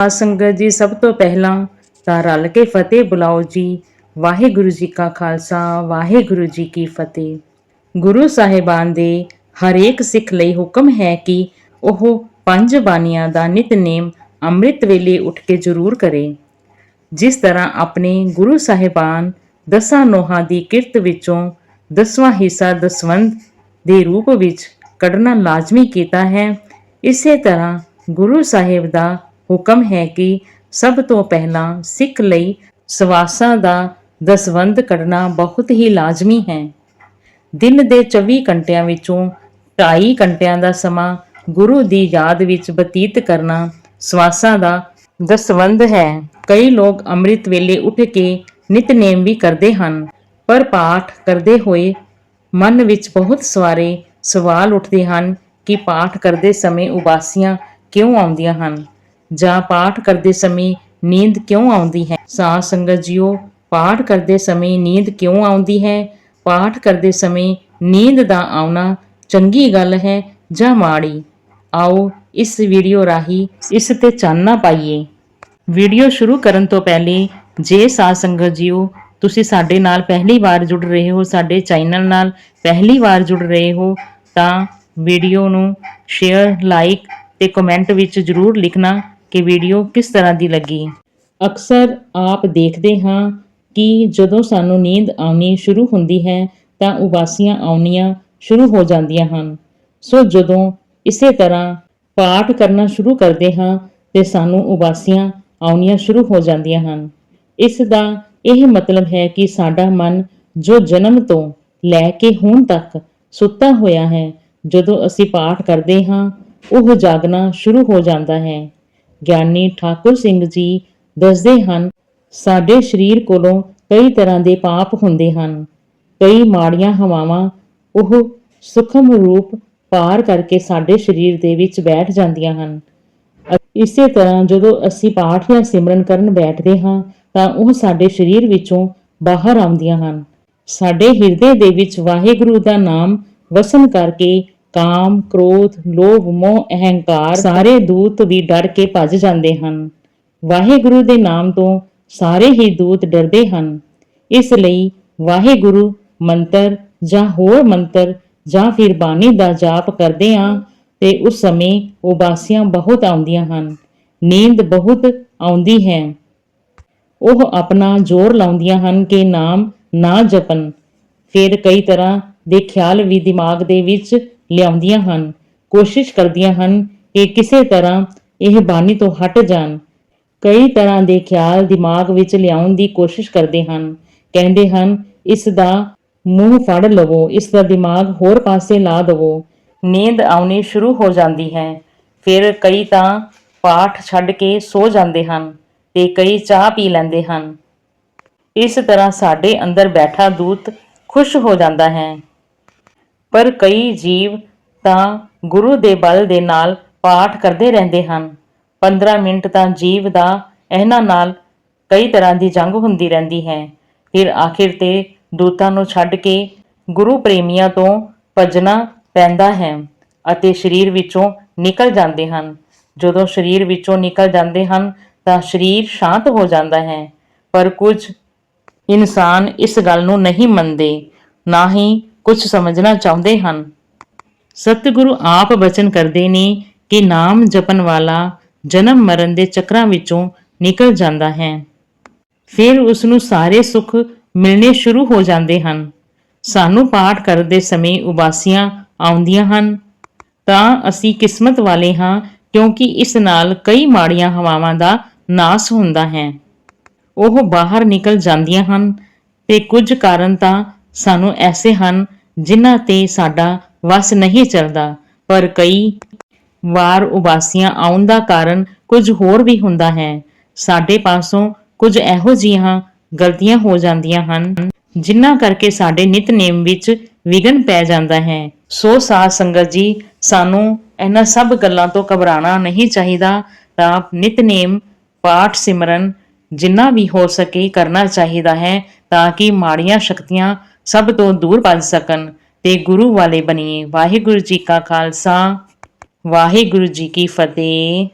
ਆ ਸੰਗਤ ਜੀ, ਸਭ ਤੋਂ ਪਹਿਲਾਂ ਤਾਂ ਰਲ ਕੇ ਫਤਿਹ ਬੁਲਾਓ ਜੀ। ਵਾਹਿਗੁਰੂ ਜੀ ਕਾ ਖਾਲਸਾ, ਵਾਹਿਗੁਰੂ ਜੀ ਕੀ ਫਤਿਹ। ਗੁਰੂ ਸਾਹਿਬਾਨ ਦੇ ਹਰੇਕ ਸਿੱਖ ਲਈ ਹੁਕਮ ਹੈ ਕਿ ਉਹ ਪੰਜ ਬਾਣੀਆਂ ਦਾ ਨਿਤਨੇਮ ਅੰਮ੍ਰਿਤ ਵੇਲੇ ਉੱਠ ਕੇ ਜ਼ਰੂਰ ਕਰੇ। ਜਿਸ ਤਰ੍ਹਾਂ ਆਪਣੇ ਗੁਰੂ ਸਾਹਿਬਾਨ ਦਸਾਂ ਨੋਹਾਂ ਦੀ ਕਿਰਤ ਵਿੱਚੋਂ ਦਸਵਾਂ ਹਿੱਸਾ ਦਸਵੰਧ ਦੇ ਰੂਪ ਵਿੱਚ ਕੱਢਣਾ ਲਾਜ਼ਮੀ ਕੀਤਾ ਹੈ, ਇਸੇ ਤਰ੍ਹਾਂ ਗੁਰੂ ਸਾਹਿਬ ਦਾ ਹੁਕਮ ਹੈ ਕਿ ਸਭ ਤੋਂ ਪਹਿਲਾਂ ਸਿੱਖ ਲਈ ਸਵਾਸਾਂ ਦਾ ਦਸਵੰਧ ਕੱਢਣਾ ਬਹੁਤ ਹੀ ਲਾਜ਼ਮੀ ਹੈ। ਦਿਨ ਦੇ 24 ਘੰਟਿਆਂ ਵਿੱਚੋਂ 2.5 ਘੰਟਿਆਂ ਦਾ ਸਮਾਂ ਗੁਰੂ ਦੀ ਯਾਦ ਵਿੱਚ ਬਤੀਤ ਕਰਨਾ ਸਵਾਸਾਂ ਦਾ ਦਸਵੰਧ ਹੈ। ਕਈ ਲੋਕ ਅੰਮ੍ਰਿਤ ਵੇਲੇ ਉੱਠ ਕੇ ਨਿਤਨੇਮ ਵੀ ਕਰਦੇ ਹਨ, ਪਰ ਪਾਠ ਕਰਦੇ ਹੋਏ ਮਨ ਵਿੱਚ ਬਹੁਤ ਸਵਾਰੇ ਸਵਾਲ ਉੱਠਦੇ ਹਨ ਕਿ ਪਾਠ ਕਰਦੇ ਸਮੇਂ ਉਬਾਸੀਆਂ ਕਿਉਂ ਆਉਂਦੀਆਂ ਹਨ। ਜਾਂ ਪਾਠ ਕਰਦੇ ਸਮੇਂ ਨੀਂਦ ਕਿਉਂ ਆਉਂਦੀ ਹੈ? ਸਾਧ ਸੰਗਤ ਜੀਓ, ਪਾਠ ਕਰਦੇ ਸਮੇਂ ਨੀਂਦ ਕਿਉਂ ਆਉਂਦੀ ਹੈ? ਪਾਠ ਕਰਦੇ ਸਮੇਂ ਨੀਂਦ ਦਾ ਆਉਣਾ ਚੰਗੀ ਗੱਲ ਹੈ ਜਾਂ ਮਾੜੀ? ਆਓ ਇਸ ਵੀਡੀਓ ਰਾਹੀਂ ਇਸ ਤੇ ਚਾਨਣਾ ਪਾਈਏ। ਵੀਡੀਓ ਸ਼ੁਰੂ ਕਰਨ ਤੋਂ ਪਹਿਲੇ ਜੇ ਸਾਧ ਸੰਗਤ ਜੀਓ, ਤੁਸੀਂ ਸਾਡੇ ਨਾਲ ਪਹਿਲੀ ਵਾਰ ਜੁੜ ਰਹੇ ਹੋ, ਸਾਡੇ ਚੈਨਲ ਨਾਲ ਪਹਿਲੀ ਵਾਰ ਜੁੜ ਰਹੇ ਹੋ, ਤਾਂ ਵੀਡੀਓ ਨੂੰ ਸ਼ੇਅਰ, ਲਾਈਕ ਤੇ ਕਮੈਂਟ ਵਿੱਚ ਜਰੂਰ ਲਿਖਣਾ। ਕਿ ਵੀਡੀਓ ਕਿਸ ਤਰ੍ਹਾਂ ਦੀ ਲੱਗੀ? ਅਕਸਰ ਆਪ ਦੇਖਦੇ ਹਾਂ ਕਿ ਜਦੋਂ ਸਾਨੂੰ ਨੀਂਦ ਆਉਣੀ ਸ਼ੁਰੂ ਹੁੰਦੀ ਹੈ ਤਾਂ ਉਬਾਸੀਆਂ ਆਉਣੀਆਂ ਸ਼ੁਰੂ ਹੋ ਜਾਂਦੀਆਂ ਹਨ। ਸੋ ਜਦੋਂ ਇਸੇ ਤਰ੍ਹਾਂ ਪਾਠ ਕਰਨਾ ਸ਼ੁਰੂ ਕਰਦੇ ਹਾਂ ਤੇ ਸਾਨੂੰ ਉਬਾਸੀਆਂ ਆਉਣੀਆਂ ਸ਼ੁਰੂ ਹੋ ਜਾਂਦੀਆਂ ਹਨ। ਇਸ ਦਾ ਇਹ ਮਤਲਬ ਹੈ ਕਿ ਸਾਡਾ ਮਨ ਜੋ ਜਨਮ ਤੋਂ ਲੈ ਕੇ ਹੁਣ ਤੱਕ ਸੁੱਤਾ ਹੋਇਆ ਹੈ, ਜਦੋਂ ਅਸੀਂ ਪਾਠ ਕਰਦੇ ਹਾਂ, ਉਹ ਜਾਗਣਾ ਸ਼ੁਰੂ ਹੋ ਜਾਂਦਾ ਹੈ। ਗਿਆਨੀ ਠਾਕੁਰ ਸਿੰਘ ਜੀ ਦੱਸਦੇ ਹਨ, ਸਾਡੇ ਸਰੀਰ ਕੋਲੋਂ ਕਈ ਤਰ੍ਹਾਂ ਦੇ ਪਾਪ ਹੁੰਦੇ ਹਨ। ਕਈ ਮਾੜੀਆਂ ਹਵਾਵਾਂ ਉਹ ਸੁਖਮ ਰੂਪ ਪਾਰ ਕਰਕੇ ਸਾਡੇ ਸਰੀਰ ਦੇ ਵਿੱਚ ਬੈਠ ਜਾਂਦੀਆਂ ਹਨ। ਇਸੇ ਤਰ੍ਹਾਂ ਜਦੋਂ ਅਸੀਂ ਪਾਠ ਜਾਂ ਸਿਮਰਨ ਕਰਨ ਬੈਠਦੇ ਹਾਂ, ਤਾਂ ਉਹ ਸਾਡੇ ਸਰੀਰ ਵਿੱਚੋਂ ਬਾਹਰ ਆਉਂਦੀਆਂ ਹਨ। ਸਾਡੇ ਹਿਰਦੇ ਦੇ ਵਿੱਚ ਵਾਹਿਗੁਰੂ ਦਾ ਨਾਮ ਵਸਣ ਕਰਕੇ ਕਾਮ, ਕ੍ਰੋਧ, ਲੋਭ, ਮੋਹ, ਅਹੰਕਾਰ ਸਾਰੇ ਦੂਤ ਵੀ ਡਰ ਕੇ ਭੱਜ ਜਾਂਦੇ ਹਨ। ਵਾਹਿਗੁਰੂ ਦੇ ਨਾਮ ਤੋਂ ਸਾਰੇ ਹੀ ਦੂਤ ਡਰਦੇ ਹਨ। ਇਸ ਲਈ ਵਾਹਿਗੁਰੂ ਮੰਤਰ ਜਾਂ ਹੋਰ ਮੰਤਰ ਜਾਂ ਫਿਰ ਬਾਣੀ ਦਾ ਜਾਪ ਕਰਦੇ ਹਾਂ ਤੇ ਉਸ ਸਮੇਂ ਉਬਾਸੀਆਂ ਬਹੁਤ ਆਉਂਦੀਆਂ ਹਨ। ਨੀਂਦ ਬਹੁਤ ਆਉਂਦੀ ਹੈ। ਉਹ ਆਪਣਾ ਜ਼ੋਰ ਲਾਉਂਦੀਆਂ ਹਨ ਕਿ ਨਾਮ ਨਾ ਜਪਨ ਫਿਰ ਕਈ ਤਰ੍ਹਾਂ ਦੇ ਖਿਆਲ ਵੀ ਦਿਮਾਗ ਦੇ ਵਿੱਚ ਲਿਆਉਂਦੀਆਂ ਹਨ। ਕੋਸ਼ਿਸ਼ ਕਰਦੀਆਂ ਹਨ ਕਿ ਕਿਸੇ ਤਰ੍ਹਾਂ ਇਹ ਬਾਣੀ ਤੋਂ ਹਟ ਜਾਣ। ਕਈ ਤਰ੍ਹਾਂ ਦੇ ਖਿਆਲ ਦਿਮਾਗ ਵਿੱਚ ਲਿਆਉਣ ਦੀ ਕੋਸ਼ਿਸ਼ ਕਰਦੇ ਹਨ। ਕਹਿੰਦੇ ਹਨ, ਇਸ ਦਾ ਮੂੰਹ ਫੜ ਲਵੋ, ਇਸ ਦਾ ਦਿਮਾਗ ਹੋਰ ਪਾਸੇ ਲਾ ਦਵੋ। ਨੀਂਦ ਆਉਣੀ ਸ਼ੁਰੂ ਹੋ ਜਾਂਦੀ ਹੈ। ਫਿਰ ਕਈ ਤਾਂ ਪਾਠ ਛੱਡ ਕੇ ਸੋ ਜਾਂਦੇ ਹਨ ਤੇ ਕਈ ਚਾਹ ਪੀ ਲੈਂਦੇ ਹਨ। ਇਸ ਤਰ੍ਹਾਂ ਸਾਡੇ ਅੰਦਰ ਬੈਠਾ ਦੂਤ ਖੁਸ਼ ਹੋ ਜਾਂਦਾ ਹੈ। ਪਰ ਕਈ ਜੀਵ ਤਾਂ ਗੁਰੂ ਦੇ ਬਲ ਦੇ ਨਾਲ ਪਾਠ ਕਰਦੇ ਰਹਿੰਦੇ ਹਨ। 15 ਮਿੰਟ ਤਾਂ ਜੀਵ ਦਾ ਇਹਨਾਂ ਨਾਲ ਕਈ ਤਰ੍ਹਾਂ ਦੀ ਜੰਗ ਹੁੰਦੀ ਰਹਿੰਦੀ ਹੈ। ਫਿਰ ਆਖਿਰ ਤੇ ਦੂਤਾਂ ਨੂੰ ਛੱਡ ਕੇ ਗੁਰੂ ਪ੍ਰੇਮੀਆਂ ਤੋਂ ਭੱਜਣਾ ਪੈਂਦਾ ਹੈ ਅਤੇ ਸਰੀਰ ਵਿੱਚੋਂ ਨਿਕਲ ਜਾਂਦੇ ਹਨ। ਜਦੋਂ ਸਰੀਰ ਵਿੱਚੋਂ ਨਿਕਲ ਜਾਂਦੇ ਹਨ ਤਾਂ ਸਰੀਰ ਸ਼ਾਂਤ ਹੋ ਜਾਂਦਾ ਹੈ। ਪਰ ਕੁਝ ਇਨਸਾਨ ਇਸ ਗੱਲ ਨੂੰ ਨਹੀਂ ਮੰਨਦੇ। ਨਾ ਹੀ ਕੁਝ ਸਮਝਣਾ ਚਾਹੁੰਦੇ ਹਨ। ਸਤਿਗੁਰੂ ਆਪ ਬਚਨ ਕਰਦੇ ਨੇ ਕਿ ਨਾਮ ਜਪਣ ਵਾਲਾ ਜਨਮ ਮਰਨ ਦੇ ਚੱਕਰਾਂ ਵਿੱਚੋਂ ਨਿਕਲ ਜਾਂਦਾ ਹੈ। ਫਿਰ ਉਸ ਨੂੰ ਸਾਰੇ ਸੁੱਖ ਮਿਲਣੇ ਸ਼ੁਰੂ ਹੋ ਜਾਂਦੇ ਹਨ। ਸਾਨੂੰ ਪਾਠ ਕਰਦੇ ਸਮੇਂ ਉਬਾਸੀਆਂ ਆਉਂਦੀਆਂ ਹਨ। ਤਾਂ ਅਸੀਂ ਕਿਸਮਤ ਵਾਲੇ ਹਾਂ ਕਿਉਂਕਿ ਇਸ ਨਾਲ ਕਈ ਮਾੜੀਆਂ ਹਵਾਵਾਂ ਦਾ ਨਾਸ ਹੁੰਦਾ ਹੈ। ਉਹ ਬਾਹਰ ਨਿਕਲ ਜਾਂਦੀਆਂ ਹਨ ਤੇ ਕੁਝ ਕਾਰਨ ਤਾਂ ਸਾਨੂੰ ਐਸੇ ਹਨ ਜਿਨ੍ਹਾਂ ਤੇ ਸਾਡਾ ਵਸ ਨਹੀਂ ਚੱਲਦਾ। ਪਰ ਕਈ ਵਾਰ ਉਬਾਸੀਆਂ ਆਉਣ ਦਾ ਕਾਰਨ ਕੁਝ ਹੋਰ ਵੀ ਹੁੰਦਾ ਹੈ। ਸਾਡੇ ਪਾਸੋਂ ਕੁਝ ਇਹੋ ਜਿਹੀਆਂ ਗਲਤੀਆਂ ਹੋ ਜਾਂਦੀਆਂ ਹਨ, ਜਿਨ੍ਹਾਂ ਕਰਕੇ ਸਾਡੇ ਨਿਤਨੇਮ ਵਿੱਚ ਵਿਗਨ ਪੈ ਜਾਂਦਾ ਹੈ। ਸੋ ਸਾਧ ਸੰਗਤ ਜੀ, ਸਾਨੂੰ ਇਹਨਾਂ ਸਭ ਗੱਲਾਂ ਤੋਂ ਘਬਰਾਉਣਾ ਨਹੀਂ ਚਾਹੀਦਾ। ਤਾਂ ਨਿਤਨੇਮ, ਪਾਠ ਸਿਮਰਨ ਜਿੰਨਾ ਵੀ ਹੋ ਸਕੇ ਕਰਨਾ ਚਾਹੀਦਾ ਹੈ, ਤਾਂ ਕਿ ਮਾੜੀਆਂ ਸ਼ਕਤੀਆਂ ਸਭ ਤੋਂ ਦੂਰ ਭੱਜ ਸਕਣ। ਤੇ ਗੁਰੂ ਵਾਲੇ ਬਣੀਏ ਵਾਹਿਗੁਰੂ ਜੀ ਕਾ ਖਾਲਸਾ। ਵਾਹਿਗੁਰੂ ਜੀ ਕੀ ਫਤਿਹ।